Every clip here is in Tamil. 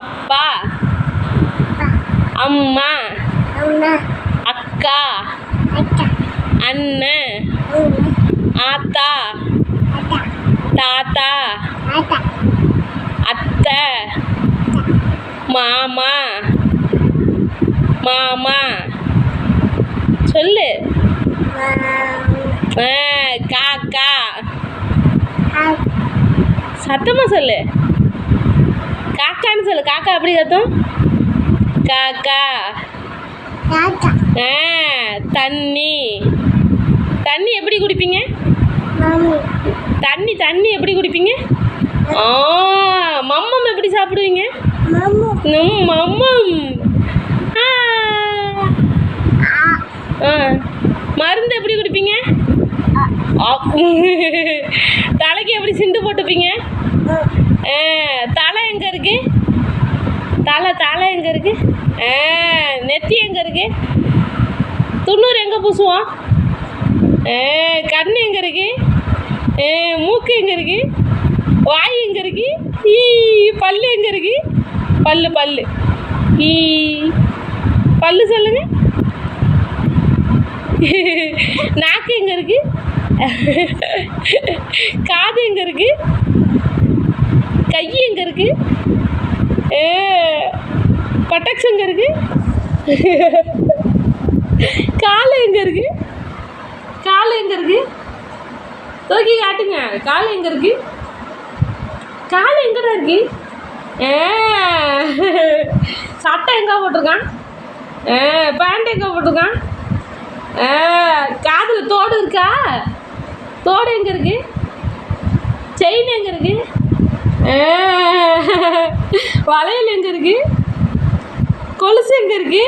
அப்பா. அம்மா. அக்கா. அண்ணன் ஆத்தா. தாத்தா. அத்தை. மாமா. மாமா. சொல்லு. காக்கா. சத்தமா சொல்லு. காக்கான்னு சொல்லு. காக்கா எப்படி கத்தும் காக்கா. ஆ தண்ணி. தண்ணி எப்படி குடிப்பீங்க? தண்ணி தண்ணி எப்படி குடிப்பீங்க? ஆ மம்மம் எப்படி சாப்பிடுவீங்க? மம்மம். ஆ. மருந்து எப்படி குடிப்பீங்க. தலைக்கு எப்படி சிண்டு போட்டுப்பீங்க? தலை எங்க இருக்கு? தலை தலை எங்கே இருக்கு? ஆ, நெத்தி எங்கே இருக்கு? துண்ணூறு எங்க பூசுவோம்? ஆ, கண்ணு எங்க இருக்கு? மூக்கு எங்கே இருக்கு? வாய் எங்கே இருக்கு? ஈ பல்லு எங்கே இருக்கு? பல்லு பல்லு. ஈ பல்லு சொல்லுங்க. நாக்கு எங்க இருக்கு? காது எங்கே இருக்கு? கை எங்கே இருக்கு? ஏ பட்டக்ஸ் எங்கே இருக்கு? கால் எங்கே இருக்கு? கால் எங்கே இருக்கு? தூக்கி காட்டுங்க. கால் எங்கே இருக்கு? கால் எங்கடா இருக்கு? ஏ சட்டை எங்கே போட்டிருக்கான்? ஏ பேண்ட் எங்கே போட்டிருக்கான்? ஏ காதில் தோடு இருக்கா? தோடு எங்கே இருக்கு? செயின் எங்கே இருக்குது வளையல் எங்க இருக்கு? கொலுசு எங்க இருக்கு?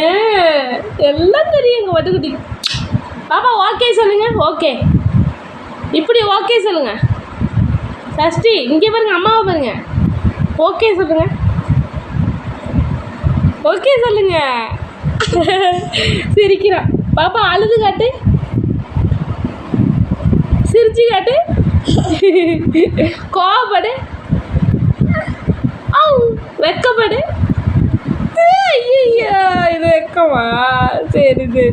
ஏ எல்லாம் தெரியும் வட்டுக்குட்டி. பாப்பா ஓகே சொல்லுங்க ஓகே இப்படி ஓகே சொல்லுங்க. சஷ்டி இங்கே பாருங்க அம்மாவை பாருங்க. ஓகே சொல்லுங்க. ஓகே சொல்லுங்க. சிரிக்கிறான். பாப்பா அழுது காட்டு. சிரிச்சு காட்டு. கோவப்படு. ஆ வெக்கப்படு. ஐயோ இது வெக்கமா? சரி சரி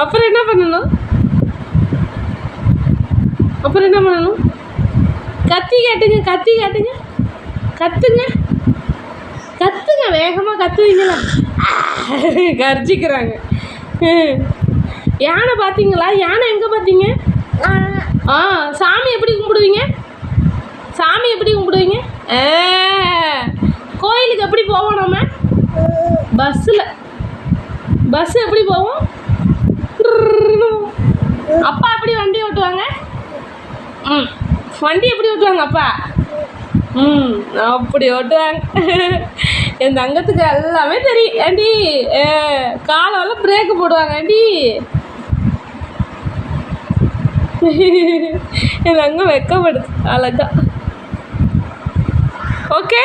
அப்புறம் என்ன பண்ணணும்? அப்புறம் என்ன பண்ணணும்? கத்தி கேட்டுங்க கத்தி கேட்டுங்க. கத்துங்க. கத்துங்க வேகமாக கத்துவீங்களா? கர்ஜிக்கிறாங்க. யானை பார்த்தீங்களா? யானை எங்கே பார்த்தீங்க? ஆ சாமி எப்படி கும்பிடுவீங்க? சாமி எப்படி கும்பிடுவீங்க? கோயிலுக்கு எப்படி போவோம் நம்ம? பஸ்ஸில். பஸ் எப்படி போவோம்? அப்பா எப்படி வண்டி ஓட்டுவாங்க? ம் வண்டி எப்படி ஓட்டுவாங்க அப்பா? ம் அப்படி ஓட்டுவாங்க. என் தங்கத்துக்கு எல்லாமே தெரியும். ஏண்டி ஏ, காலெல்லாம் பிரேக்கு போடுவாங்க ஏண்டி? என் அங்கே வெக்கப்படுது அழகா. ஓகே